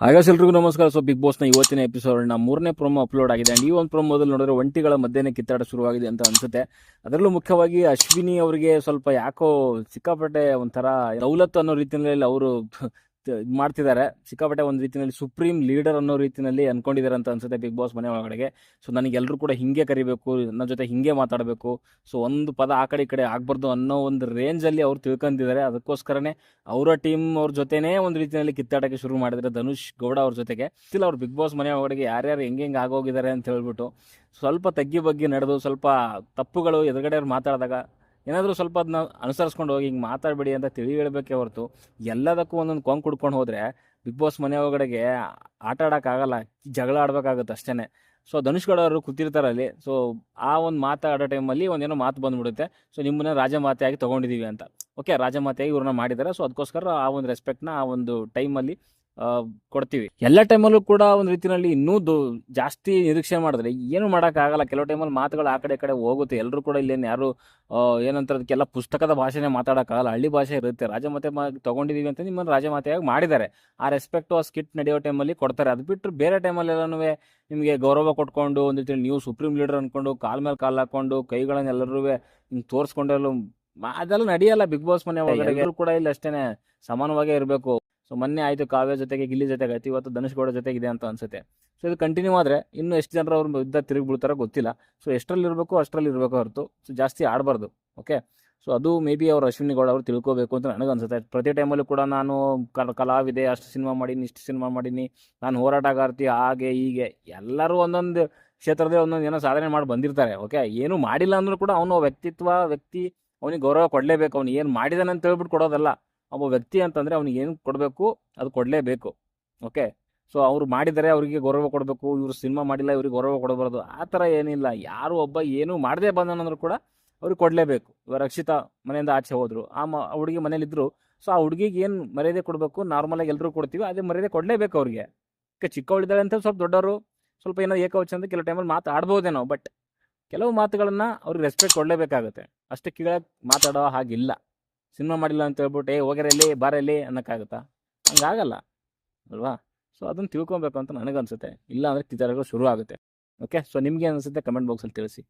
ಹಾಗಾಸ್ ಎಲ್ರಿಗೂ ನಮಸ್ಕಾರ. So big ಬಾಸ್ನ ಇವತ್ತಿನ ಎಪಿಸೋಡ್ನ ಮೂರನೇ ಪ್ರೋಮೋ ಅಪ್ಲೋಡ್ ಆಗಿದೆ. ಅಂಡ್ ಈ ಒಂದು ಪ್ರೋಮೋದಲ್ಲಿ ನೋಡಿದ್ರೆ ಒಂಟಿಗಳ ಮಧ್ಯಾಹ್ನ ಕಿತ್ತಾಟ ಶುರುವಾಗಿದೆ ಅಂತ ಅನ್ಸುತ್ತೆ. ಅದರಲ್ಲೂ ಮುಖ್ಯವಾಗಿ ಅಶ್ವಿನಿ ಅವರಿಗೆ ಸ್ವಲ್ಪ ಯಾಕೋ ಸಿಕ್ಕಾಪಟ್ಟೆ ಒಂಥರ ದೌಲತ್ತು ಅನ್ನೋ ರೀತಿಯಲ್ಲಿ ಅವರು ಮಾಡ್ತಿದ್ದಾರೆ. ಸಿಕ್ಕಾಪಟ್ಟೆ ಒಂದು ರೀತಿಯಲ್ಲಿ ಸುಪ್ರೀಂ ಲೀಡರ್ ಅನ್ನೋ ರೀತಿಯಲ್ಲಿ ಅನ್ಕೊಂಡಿದ್ದಾರೆ ಅಂತ ಅನ್ಸುತ್ತೆ ಬಿಗ್ ಬಾಸ್ ಮನೆ ಒಳಗಡೆಗೆ. ಸೊ ನನಗೆ ಎಲ್ಲರೂ ಕೂಡ ಹಿಂಗೆ ಕರಿಬೇಕು, ನನ್ನ ಜೊತೆ ಹಿಂಗೆ ಮಾತಾಡಬೇಕು. ಸೊ ಒಂದು ಪದ ಆ ಕಡೆ ಈ ಕಡೆ ಆಗಬಾರ್ದು ಅನ್ನೋ ಒಂದು ರೇಂಜಲ್ಲಿ ಅವ್ರು ತಿಳ್ಕೊಂಡಿದ್ದಾರೆ ಅದಕ್ಕೋಸ್ಕರನೇ ಅವರ ಟೀಮ್ ಅವ್ರ ಜೊತೆನೇ ಒಂದು ರೀತಿಯಲ್ಲಿ ಕಿತ್ತಾಟಕ್ಕೆ ಶುರು ಮಾಡಿದರೆ ಧನುಷ್ ಗೌಡ ಅವ್ರ ಜೊತೆಗೆ. ಸ್ಟಿಲ್ ಅವ್ರು ಬಿಗ್ ಬಾಸ್ ಮನೆ ಒಳಗಡೆ ಯಾರ್ಯಾರು ಹೆಂಗೆ ಹೆಂಗೆ ಆಗೋಗಿದ್ದಾರೆ ಅಂತ ಹೇಳ್ಬಿಟ್ಟು ಸ್ವಲ್ಪ ತಗ್ಗಿ ಬಗ್ಗೆ ನಡೆದು ಸ್ವಲ್ಪ ತಪ್ಪುಗಳು ಎದುರುಗಡೆ ಅವ್ರು ಮಾತಾಡಿದಾಗ ಏನಾದರೂ ಸ್ವಲ್ಪ ಅದನ್ನ ಅನುಸರಿಸ್ಕೊಂಡು ಹೋಗಿ ಹಿಂಗೆ ಮಾತಾಡಬೇಡಿ ಅಂತ ತಿಳಿ ಹೇಳಬೇಕೇ ಹೊರತು ಎಲ್ಲದಕ್ಕೂ ಒಂದೊಂದು ಕೊಂಗ್ ಕುಡ್ಕೊಂಡು ಹೋದರೆ ಬಿಗ್ ಬಾಸ್ ಮನೆ ಒಳಗಡೆಗೆ ಆಟ ಆಡೋಕ್ಕಾಗಲ್ಲ ಜಗಳ ಆಡಬೇಕಾಗುತ್ತೆ ಅಷ್ಟೇ ಸೊ ಧನುಷ್ ಗೌಡ ಅವರು ಕೂತಿರ್ತಾರೆ ಅಲ್ಲಿ. ಸೊ ಆ ಒಂದು ಮಾತಾಡೋ ಟೈಮಲ್ಲಿ ಒಂದೇನೋ ಮಾತು ಬಂದ್ಬಿಡುತ್ತೆ. ಸೊ ನಿಮ್ಮನ್ನ ರಾಜಮಾತೆಯಾಗಿ ತೊಗೊಂಡಿದ್ದೀವಿ ಅಂತ. ಓಕೆ ರಾಜಮಾತೆಯಾಗಿ ಇವ್ರನ್ನ ಮಾಡಿದ್ದಾರೆ ಸೊ ಅದಕ್ಕೋಸ್ಕರ ಆ ಒಂದು ರೆಸ್ಪೆಕ್ಟ್ನ ಆ ಒಂದು ಟೈಮಲ್ಲಿ ಕೊಡ್ತೀವಿ. ಎಲ್ಲ ಟೈಮಲ್ಲೂ ಕೂಡ ಒಂದು ರೀತಿಯಲ್ಲಿ ಇನ್ನೂ ದೊ ಜಾಸ್ತಿ ನಿರೀಕ್ಷೆ ಮಾಡಿದ್ರೆ ಏನು ಮಾಡೋಕ್ಕಾಗಲ್ಲ. ಕೆಲವು ಟೈಮಲ್ಲಿ ಮಾತುಗಳು ಆ ಕಡೆ ಕಡೆ ಹೋಗುತ್ತೆ. ಎಲ್ಲರೂ ಕೂಡ ಇಲ್ಲೇನು ಯಾರು ಏನಂತಾರದಕ್ಕೆಲ್ಲ ಏನಂತಾರೆ ಅದಕ್ಕೆಲ್ಲ ಪುಸ್ತಕದ ಭಾಷೆನೇ ಮಾತಾಡೋಕ್ಕಾಗಲ್ಲ. ಹಳ್ಳಿ ಭಾಷೆ ಇರುತ್ತೆ. ರಾಜಮಾತೆ ಮಾ ತೊಗೊಂಡಿದ್ದೀವಿ ಅಂತ ನಿಮ್ಮನ್ನು ರಾಜಮಾತೆಯಾಗಿ ಮಾಡಿದ್ದಾರೆ. ಆ ರೆಸ್ಪೆಕ್ಟ್ ಆ ಸ್ಕಿಟ್ ನಡೆಯೋ ಟೈಮಲ್ಲಿ ಕೊಡ್ತಾರೆ. ಅದು ಬಿಟ್ಟರೆ ಬೇರೆ ಟೈಮಲ್ಲೆಲ್ಲನೂ ನಿಮಗೆ ಗೌರವ ಕೊಟ್ಕೊಂಡು ಒಂದು ರೀತಿ ನೀವು ಸುಪ್ರೀಂ ಲೀಡರ್ ಅಂದ್ಕೊಂಡು ಕಾಲ್ ಮೇಲೆ ಕಾಲು ಹಾಕೊಂಡು ಕೈಗಳನ್ನೆಲ್ಲರೂ ಹಿಂಗೆ ತೋರಿಸ್ಕೊಂಡೆಲ್ಲ ಅದೆಲ್ಲ ನಡೆಯಲ್ಲ ಬಿಗ್ ಬಾಸ್ ಮನೆ ಒಳಗಡೆ. ಎಲ್ಲರೂ ಕೂಡ ಇಲ್ಲಿ ಅಷ್ಟೇನೆ ಸಮಾನವಾಗೇ ಇರಬೇಕು. ಸೊ ಮೊನ್ನೆ ಆಯಿತು ಕಾವ್ಯ ಜೊತೆಗೆ, ಗಿಲ್ಲಿ ಜೊತೆಗೆ ಆಯ್ತು, ಇವತ್ತು ಧನುಷ್ ಗೌಡ ಇದೆ ಅಂತ ಅನ್ಸುತ್ತೆ. ಸೊ ಇದು ಕಂಟಿನ್ಯೂ ಆದರೆ ಇನ್ನೂ ಎಷ್ಟು ಜನರು ಅವ್ರ ಯುದ್ಧ ತಿರುಗಿ ಬೀಳ್ತಾರೋ ಗೊತ್ತಿಲ್ಲ. ಸೊ ಎಷ್ಟರಲ್ಲಿ ಇರಬೇಕು, ಅಷ್ಟರಲ್ಲಿ ಇರಬೇಕು ಹೊರತು. ಸೊ ಜಾಸ್ತಿ ಆಡಬಾರ್ದು ಓಕೆ ಸೊ ಅದು ಮೇ ಬಿ ಅವ್ರು ಅಶ್ವಿನಿ ಗೌಡ ಅವರು ತಿಳ್ಕೋಬೇಕು ಅಂತ ನನಗೆ ಅನ್ಸುತ್ತೆ. ಪ್ರತಿ ಟೈಮಲ್ಲೂ ಕೂಡ ನಾನು ಕಲಾವಿದೆ, ಅಷ್ಟು ಸಿನಿಮಾ ಮಾಡೀನಿ, ಇಷ್ಟು ಸಿನಿಮಾ ಮಾಡೀನಿ. ನಾನು ಹೋರಾಟಗಾರ್ತಿ ಹಾಗೆ, ಹೀಗೆ, ಎಲ್ಲರೂ ಒಂದೊಂದು ಕ್ಷೇತ್ರದಲ್ಲಿ ಒಂದೊಂದು ಏನೋ ಸಾಧನೆ ಮಾಡಿ ಬಂದಿರ್ತಾರೆ ಓಕೆ ಏನು ಮಾಡಿಲ್ಲ ಅಂದ್ರೂ ಕೂಡ ಅವನು ವ್ಯಕ್ತಿತ್ವ, ವ್ಯಕ್ತಿ, ಅವನಿಗೆ ಗೌರವ ಕೊಡಲೇಬೇಕು. ಅವ್ನು ಏನು ಮಾಡಿದಾನೆ ಅಂತ ಹೇಳ್ಬಿಟ್ಟು ಕೊಡೋದಲ್ಲ. ಒಬ್ಬ ವ್ಯಕ್ತಿ ಅಂತಂದರೆ ಅವ್ನಿಗೆ ಏನು ಕೊಡಬೇಕು ಅದು ಕೊಡಲೇಬೇಕು ಓಕೆ ಸೊ ಅವರು ಮಾಡಿದರೆ ಅವರಿಗೆ ಗೌರವ ಕೊಡಬೇಕು, ಇವರು ಸಿನಿಮಾ ಮಾಡಿಲ್ಲ ಇವ್ರಿಗೆ ಗೌರವ ಕೊಡಬಾರ್ದು, ಆ ಥರ ಏನಿಲ್ಲ. ಯಾರು ಒಬ್ಬ ಏನು ಮಾಡದೇ ಬಂದನಂದ್ರೂ ಕೂಡ ಅವ್ರಿಗೆ ಕೊಡಲೇಬೇಕು. ಇವಾಗ ರಕ್ಷಿತಾ ಮನೆಯಿಂದ ಆಚೆ ಹೋದರು, ಆ ಮ ಹುಡುಗಿ ಮನೇಲಿದ್ದರು ಸೊ ಆ ಹುಡುಗಿಗೆ ಏನು ಮರ್ಯಾದೆ ಕೊಡಬೇಕು ನಾರ್ಮಲಾಗಿ ಎಲ್ಲರೂ ಕೊಡ್ತೀವಿ, ಅದೇ ಮರ್ಯಾದೆ ಕೊಡಲೇಬೇಕು ಅವ್ರಿಗೆ. ಈಗ ಚಿಕ್ಕವಳಿದ್ದಾಳೆ ಅಂತ ಸ್ವಲ್ಪ ದೊಡ್ಡವರು, ಸ್ವಲ್ಪ ಏನೋ ಏಕವಚನ ಅಂತ ಕೆಲವು ಟೈಮಲ್ಲಿ ಮಾತಾಡ್ಬೋದೇನೋ ಬಟ್ ಕೆಲವು ಮಾತುಗಳನ್ನು ಅವ್ರಿಗೆ ರೆಸ್ಪೆಕ್ಟ್ ಕೊಡಲೇಬೇಕಾಗುತ್ತೆ. ಅಷ್ಟೇ ಕೀಳಾಗಿ ಮಾತಾಡೋ ಹಾಗಿಲ್ಲ. ಸಿನಿಮಾ ಮಾಡಿಲ್ಲ ಅಂತ ಹೇಳ್ಬಿಟ್ಟು, ಏ ಹೋಗ್ಯಾರಲ್ಲಿ ಬಾರಲ್ಲಿ ಅನ್ನೋಕ್ಕಾಗುತ್ತಾ? ಹಂಗಾಗಲ್ಲ, ಅಲ್ವಾ? ಸೊ ಅದನ್ನು ತಿಳ್ಕೊಬೇಕು ಅಂತ ನನಗನ್ಸುತ್ತೆ. ಇಲ್ಲ ಅಂದರೆ ಕಿತ್ತಾಡಗಳು ಶುರು ಆಗುತ್ತೆ ಓಕೆ ಸೊ ನಿಮಗೆ ಅನಿಸುತ್ತೆ ಕಮೆಂಟ್ ಬಾಕ್ಸಲ್ಲಿ ತಿಳಿಸಿ.